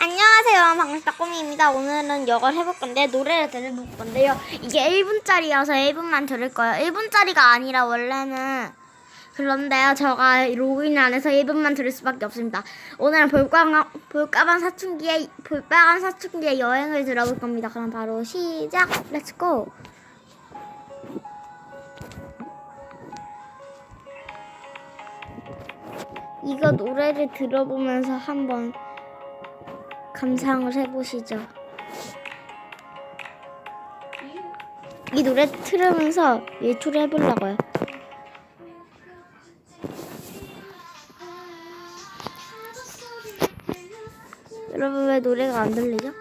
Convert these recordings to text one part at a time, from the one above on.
안녕하세요. 반갑다 꼬미입니다. 오늘은 이걸 해볼 건데 노래를 들어볼 건데요. 이게 1분짜리여서 1분만 들을 거예요. 1분짜리가 아니라 원래는 그런데요. 제가 로그인 안 해서 1분만 들을 수밖에 없습니다. 오늘은 볼까방, 볼까방 사춘기의 볼빨간 사춘기의 여행을 들어볼 겁니다. 그럼 바로 시작. 렛츠고. 이거 노래를 들어보면서 한번 감상을 해보시죠. 이 노래 틀으면서 예초를 해보려고요. 여러분 왜 노래가 안 들리죠?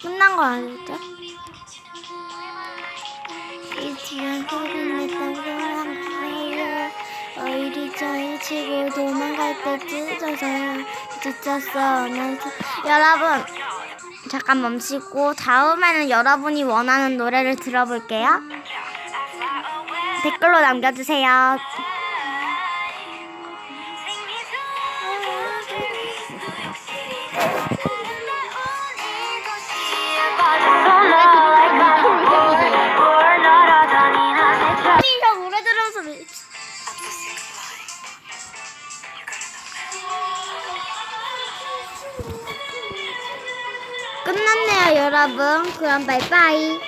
끝난 거 아니죠? 이지만 고민했던 거랑 이리저리 치고 도망갈 때 찢어져요. 지쳤어. 난 지- 여러분 잠깐 멈추고 다음에는 여러분이 원하는 노래를 들어볼게요. 댓글로 남겨주세요 끝났네요 여러분. 그럼 바이바이